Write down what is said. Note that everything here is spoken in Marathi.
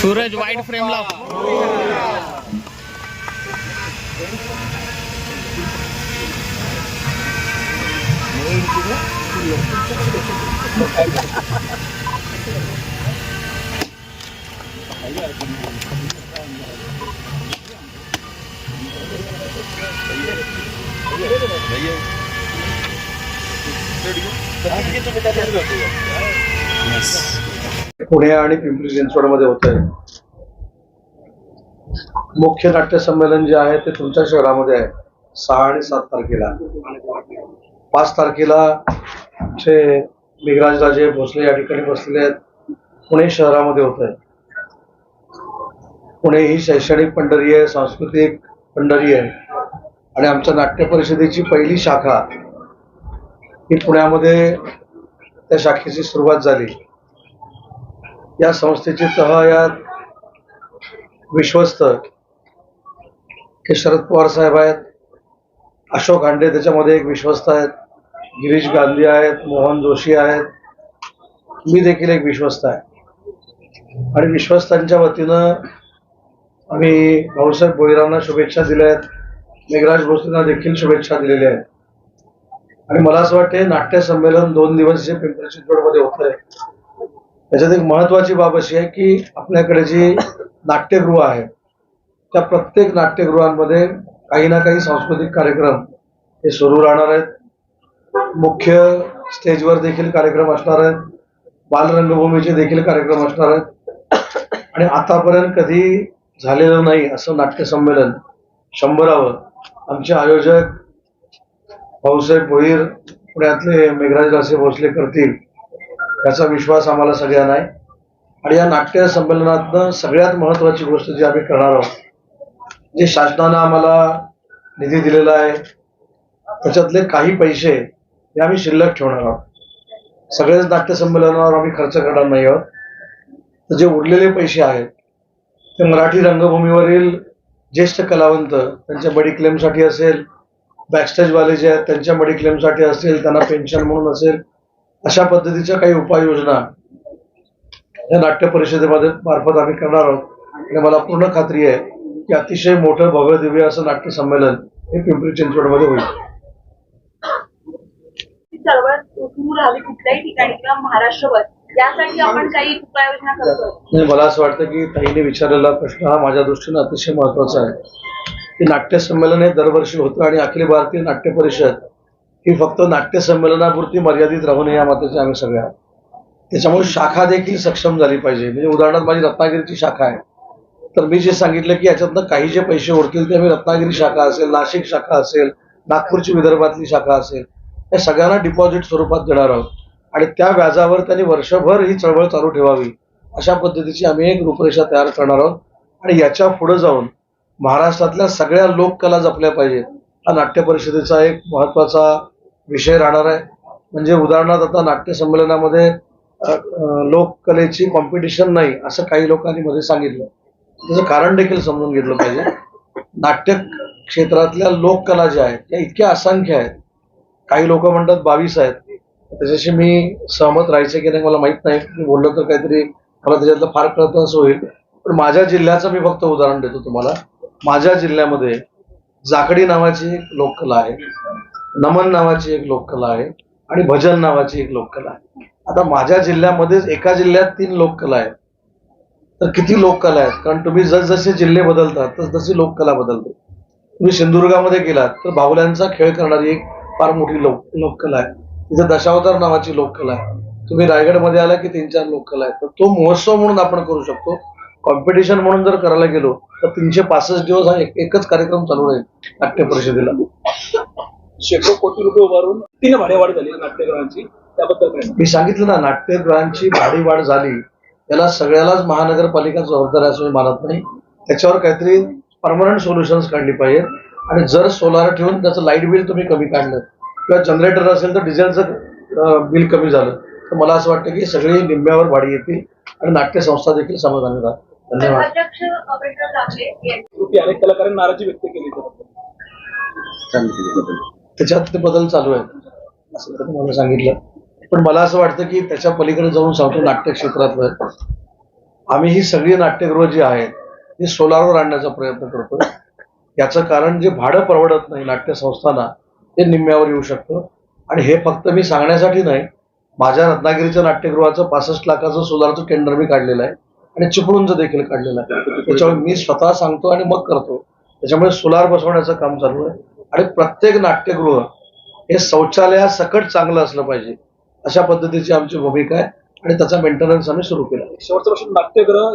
सूरज वाईट फ्रेम लाव भैया. फ्रेमला पुणे आणि पिंपरी चिंचवडमध्ये होत आहे मुख्य नाट्य संमेलन जे आहे ते तुमच्या शहरामध्ये आहे. सहा आणि सात तारखेला. पाच तारखेला जे मेघराज राजे भोसले या ठिकाणी बसलेले आहेत. पुणे शहरामध्ये होत आहे पुणे ही शैक्षणिक पंढरी आहे सांस्कृतिक पंढरी आहे. आणि आमच्या नाट्य परिषदेची पहिली शाखा ही पुण्यामध्ये त्या शाखेची सुरुवात झाली. या संस्थेचे तह या विश्वस्त हे शरद पवार साहेब आहेत अशोक हांडे त्याच्यामध्ये एक विश्वस्त आहेत गिरीश गांधी आहेत मोहन जोशी आहेत मी देखील एक विश्वस्त आहे. आणि विश्वस्तांच्या वतीनं आम्ही भाऊसाहेब भोईरांना शुभेच्छा दिल्या आहेत मेघराज भोसलेंना देखील शुभेच्छा दिलेल्या आहेत. आणि मला असं वाटते नाट्य संमेलन दोन दिवस जे पिंपरी चिंचवडमध्ये होत आहे त्याच्यात एक महत्वाची बाब अशी आहे की आपल्याकडे जी नाट्यगृह आहे त्या प्रत्येक नाट्यगृहांमध्ये काही ना काही सांस्कृतिक कार्यक्रम हे सुरू राहणार आहेत. मुख्य स्टेजवर देखील कार्यक्रम असणार आहेत. बालरंगभूमीचे देखील कार्यक्रम असणार आहेत. आणि आतापर्यंत कधी झालेलं नाही असं नाट्य संमेलन शंभरावं. आमचे आयोजक भाऊसाहेब भोईर पुण्यातले मेघराज रासे भोसले करतील. याचा विश्वास आम्हाला सगळ्यांना आहे. आणि या नाट्य संमेलनातनं सगळ्यात महत्वाची गोष्ट जी आम्ही करणार आहोत जे शासनानं आम्हाला निधी दिलेला आहे त्याच्यातले काही पैसे हे आम्ही शिल्लक ठेवणार आहोत. सगळेच नाट्य संमेलनावर आम्ही खर्च करणार नाही आहोत. तर जे उरलेले पैसे आहेत ते मराठी रंगभूमीवरील ज्येष्ठ कलावंत त्यांच्या बडी क्लेमसाठी असेल बॅकस्टेजवाले जे आहेत त्यांच्या बडी क्लेमसाठी असेल त्यांना पेन्शन म्हणून असेल अशा पद्धतीच्या काही उपाययोजना या नाट्य परिषदेमध्ये मार्फत आम्ही करणार आहोत. आणि मला पूर्ण खात्री आहे की अतिशय मोठं भव्य दिव्य असं नाट्य संमेलन हे पिंपरी चिंचवडमध्ये होईल. चळवळ सुरू राहावी कुठल्याही ठिकाणी किंवा महाराष्ट्रभर. यासाठी आपण काही उपाययोजना करतोय. मला असं वाटतं की ताईने विचारलेला प्रश्न हा माझ्या दृष्टीने अतिशय महत्त्वाचा आहे. की नाट्य संमेलन हे दरवर्षी होतं आणि अखिल भारतीय नाट्य परिषद ही फक्त नाट्यसंमेलनापुरती मर्यादित राहू नये या मातेचे आम्ही सगळे आहोत. त्याच्यामुळे शाखा देखील सक्षम झाली पाहिजे. म्हणजे उदाहरणार्थ माझी रत्नागिरीची शाखा आहे. तर मी जे सांगितलं की याच्यातनं काही जे पैसे उरतील ते आम्ही रत्नागिरी शाखा असेल नाशिक शाखा असेल नागपूरची विदर्भातली शाखा असेल या सगळ्यांना डिपॉझिट स्वरूपात देणार आहोत. आणि त्या व्याजावर त्यांनी वर्षभर ही चळवळ चालू ठेवावी अशा पद्धतीची आम्ही एक रूपरेषा तयार करणार आहोत. आणि याच्यापुढे जाऊन महाराष्ट्रातल्या सगळ्या लोककला जपल्या पाहिजेत. हा नाट्य परिषदेचा एक महत्त्वाचा विषय राहणार आहे. म्हणजे उदाहरणार्थ आता नाट्य संमेलनामध्ये लोककलेची कॉम्पिटिशन नाही असं काही लोकांनी मध्ये सांगितलं. त्याचं कारण देखील समजून घेतलं पाहिजे. नाट्य क्षेत्रातल्या लोककला ज्या आहेत त्या इतक्या असंख्य आहेत. काही लोक म्हणतात बावीस आहेत. त्याच्याशी मी सहमत राहायचं की नाही मला माहीत नाही. मी तर काहीतरी मला त्याच्यातलं फार कळतं असं होईल. पण माझ्या जिल्ह्याचं मी फक्त उदाहरण देतो तुम्हाला. माझ्या जिल्ह्यामध्ये जाकडी नावाची एक लोककला आहे. नमन नावाची एक लोककला आहे आणि भजन नावाची एक लोककला आहे. आता माझ्या जिल्ह्यामध्येच एका जिल्ह्यात तीन लोककला आहेत. तर किती लोककला आहेत? कारण तुम्ही जसजसे जिल्हे बदलतात तस तशी लोककला बदलते. तुम्ही सिंधुदुर्गामध्ये गेलात तर बाहुल्यांचा खेळ करणारी एक फार मोठी लोक लोककला आहे. तिथे दशावतार नावाची लोककला आहे. तुम्ही रायगडमध्ये आला की तीन चार लोककला आहेत. तर तो महोत्सव म्हणून आपण करू शकतो. कॉम्पिटिशन म्हणून जर करायला गेलो तर तीनशे पासष्ट दिवस हा एकच कार्यक्रम चालू राहील नाट्य परिषदेला. शेकडो कोटी रुपये उभारून तीन भाडेवाढ झाली नाट्यगृहांची. त्याबद्दल काय? मी सांगितलं ना नाट्यगृहांची भाडी वाढ झाली त्याला सगळ्यालाच महानगरपालिका जबाबदार आहे असं मी मानत नाही. त्याच्यावर काहीतरी परमनंट सोल्युशन्स काढली पाहिजे. आणि जर सोलार ठेवून त्याचं लाइट बिल तुम्ही कमी काढलं किंवा जनरेटर असेल तर डिझेलचं बिल कमी झालं. तर मला असं वाटतं की सगळी निम्म्यावर भाडी येतील आणि नाट्य संस्था देखील समाधानी राहतील धन्यवाद. अनेक कलाकारांनी नाराजी व्यक्त केली त्याबद्दल. त्याच्यात ते बदल चालू आहेत. असं तर सांगितलं. पण मला असं वाटतं की त्याच्या पलीकडे जाऊन सांगतो नाट्य क्षेत्रातलं आम्ही ही सगळी नाट्यगृह जी आहेत ती सोलारवर आणण्याचा प्रयत्न करतो याचं कारण जे भाडं परवडत नाही नाट्यसंस्थांना ते निम्म्यावर येऊ शकतं. आणि हे फक्त मी सांगण्यासाठी नाही माझ्या रत्नागिरीच्या नाट्यगृहाचं पासष्ट लाखाचं सोलारचं टेंडर मी काढलेलं आहे. आणि चिपळूणचं देखील काढलेलं आहे. त्याच्यामुळे मी स्वतः सांगतो आणि मग करतो. त्याच्यामुळे सोलार बसवण्याचं काम चालू आहे. आणि प्रत्येक नाट्यगृह हे शौचालयासकट चांगलं असलं पाहिजे अशा पद्धतीची आमची भूमिका आहे आणि त्याचा मेंटेनन्स आम्ही सुरू केला. आहे नाट्यगृह